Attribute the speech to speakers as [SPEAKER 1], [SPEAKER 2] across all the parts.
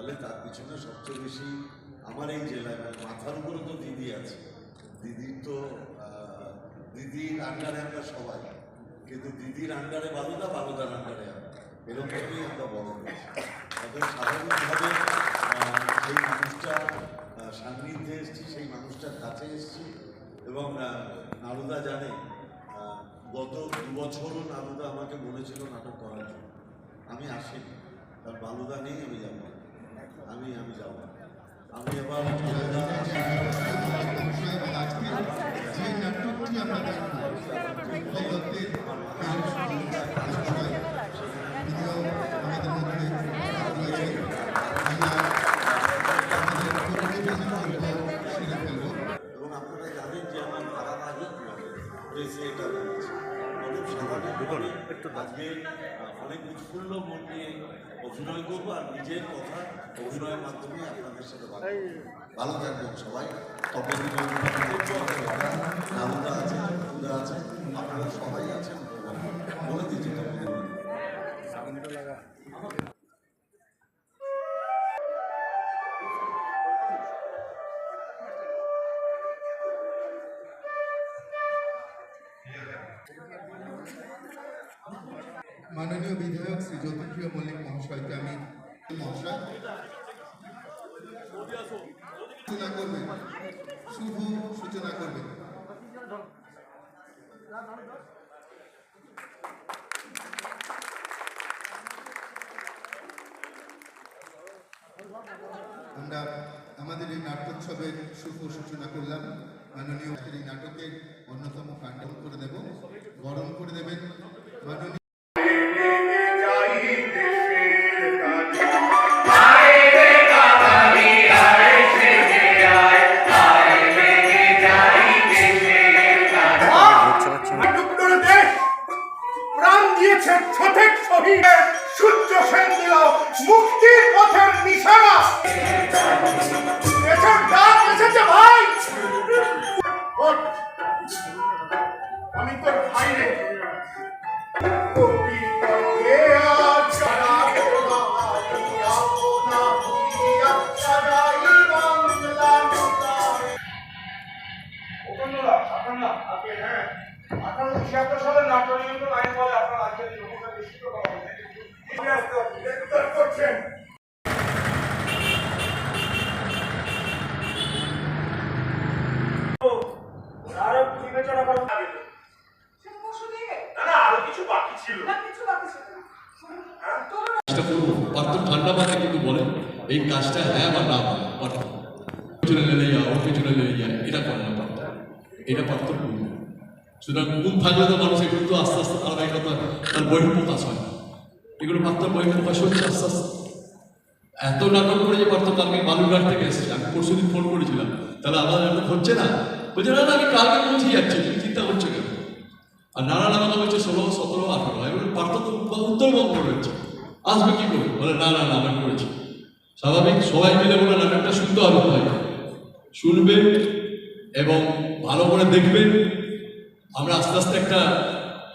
[SPEAKER 1] তাহলে তার পিছনে সবচেয়ে বেশি আমার এই জেলায় মানে মাথার উপরে তো দিদি আছে। দিদির তো দিদির আন্ডারে আমরা সবাই। কিন্তু দিদির আন্ডারে বালুদা বালুদার আন্ডারে এরকমই আমরা বড় হয়েছি। তবে স্বাভাবিকভাবে সেই মানুষটা সান্নিধ্যে এসেছি, সেই মানুষটার কাছে এসেছি এবং নারুদা জানে গত দু বছরও নারুদা আমাকে বলেছিল নাটক করার জন্য। আমি আসিনি। তার বালুদা নেই, আমি যাব না। আমি আমি যাব। আমি এবার
[SPEAKER 2] যে
[SPEAKER 1] এবং আপনারা জানেন যে আমার ধারাবাহিক প্রেসে এটা মন নিয়ে অভিনয় করব আর নিজের কথা অভিনয়ের মাধ্যমে ভালো থাকবেন সবাই তবে আছে আছে আপনারা সবাই আছেন।
[SPEAKER 2] মাননীয় বিধায়ক শ্রী জ্যোতিপ্রিয় মল্লিক মহাশয়কে আমি সূচনা করবেন। আমরা আমাদের এই নাট্যোৎসবের শুভ সূচনা করলাম। মাননীয় এই নাটকের অন্যতম কাণ্ড করে দেব। গরম করে দেবেন। মাননীয়
[SPEAKER 3] দিয়েছে সঠিক শহীদ সূর্য সেন দিল মুক্তির পথের নিশানা। দেশের ডাক এসেছে ভাই।
[SPEAKER 4] আঠারোশো ছিয়াত্তর সালে নাট্য নিয়ন্ত্রণ আইন বলে আপনার নিশ্চিত করা হয়েছে।
[SPEAKER 3] করছেন।
[SPEAKER 5] কাজটা করব পার্থ ঠান্ডা মাথায় কিন্তু বলেন এই কাজটা হ্যাঁ বা না বলে লেলে যা ওর পিছনে লেলে যায় এটা করে না পার্থ এটা পার্থ করবে সুতরাং গুণ থাকলে তো মানুষ এগুলো তো আস্তে আস্তে তার একটা তার বহিঃপ্রকাশ হয়। এগুলো পার্থ বহিঃপ্রকাশ হচ্ছে আস্তে আস্তে। এত নাটক করে যে পার্থ কালকে বালুরঘাট থেকে এসেছি আমি পরশু দিন ফোন করেছিলাম। তাহলে আমার নাটক হচ্ছে না। বলছে, না আমি কালকে পৌঁছে যাচ্ছি, তুমি চিন্তা করছ কেন? আর নানান আমাকে বলছে ষোলো, সতেরো, আঠারো, এগুলো পার্থক্য উত্তরবঙ্গ রয়েছে। আসবে কি করে? বলে, না না না, আমি করেছি। স্বাভাবিক, সবাই মিলে বলে, নাটকটা শুনতে হবে শুনবে এবং ভালো করে দেখবেন আমরা আস্তে আস্তে একটা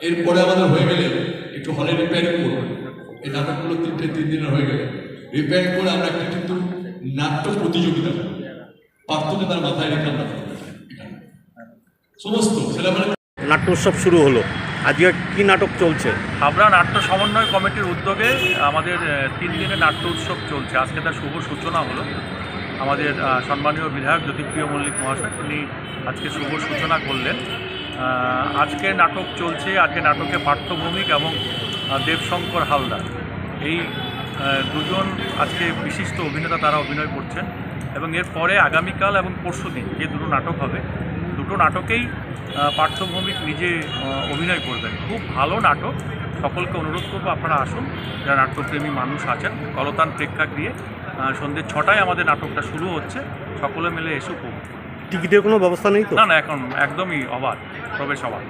[SPEAKER 5] এরপরে আমাদের হয়ে গেলে একটু হলে রিপেয়ারিং করব। এই নাটকগুলো তিনটে তিন দিনের হয়ে গেলে। রিপেয়ারিং করে আমরা একটা কিন্তু নাট্য প্রতিযোগিতা করব। পার্থকে তার মাথায় রেখে আমরা সমস্ত ছেলেমেলে
[SPEAKER 6] নাট্য উৎসব শুরু হলো। আজকে কি নাটক চলছে?
[SPEAKER 7] হাবড়া নাট্য সমন্বয় কমিটির উদ্যোগে আমাদের তিন দিনের নাট্য উৎসব চলছে। আজকে তার শুভ সূচনা হলো। আমাদের সম্মানীয় বিধায়ক জ্যোতিপ্রিয় মল্লিক মহাশয়, তিনি আজকে শুভ সূচনা করলেন। আজকে নাটক চলছে, আজকে নাটকে পার্থভৌমিক এবং দেবশঙ্কর হালদার। এই দুজন আজকে বিশিষ্ট অভিনেতা তারা অভিনয় করছেন এবং এরপরে আগামীকাল এবং পরশু দিন যে দুটো নাটক হবে, দুটো নাটকেই পার্থভৌমিক নিজে অভিনয় করবেন। খুব ভালো নাটক। সকলকে অনুরোধ করব আপনারা আসুন, যারা নাট্যপ্রেমী মানুষ আছেন, কলতান প্রেক্ষাগৃহে সন্ধ্যে ছটায় আমাদের নাটকটা শুরু হচ্ছে। সকলে মিলে এসে উপভোগ
[SPEAKER 6] টিকিটের কোনো ব্যবস্থা নেই তো?
[SPEAKER 7] না না এখন একদমই অবাধ প্রবেশ অবাধ।